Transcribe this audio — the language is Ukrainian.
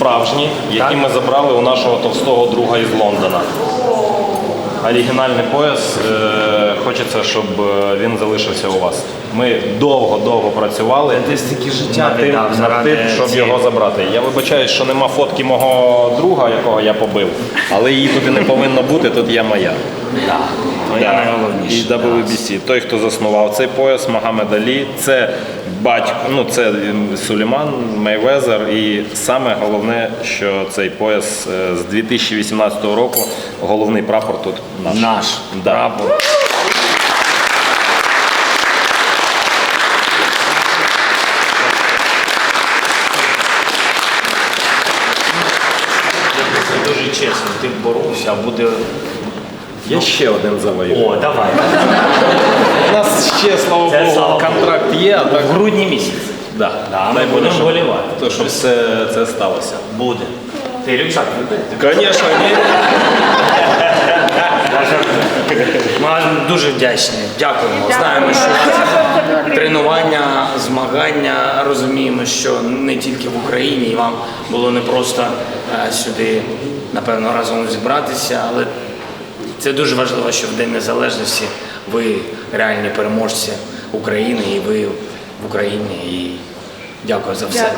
справжні, які ми забрали у нашого товстого друга із Лондона. Оригінальний пояс. Е, хочеться, щоб е, він залишився у вас. Ми довго-довго працювали життя над тим, над тим, щоб його забрати. Я вибачаюсь, що нема фотки мого друга, якого я побив, але її тут і не повинно бути, тут є моя. Да. І WBC. Той, хто заснував цей пояс, Магомед Алі, це батько, ну це Сулейман, Мейвезер. І саме головне, що цей пояс е, з 2018 року головний прапор тут наш. Наш Да. прапор. Дуже чесно, ти боровся, а буде. Я ще один завоюю. О, давай. У нас ще, слава Це Богу, слава контракт є, а так В грудні місяці. да. Да, ми Дай Боже, будемо щоб- вболівати. То, щоб все це сталося. Буде. Ти рюкзак буде? Звісно, ні. Ми вам дуже вдячні. Дякуємо. Знаємо, що тренування, змагання. Розуміємо, що не тільки в Україні, і вам було непросто е, сюди, напевно, разом зібратися, але це дуже важливо, що в День Незалежності ви реальні переможці України, і ви в Україні. І дякую за все.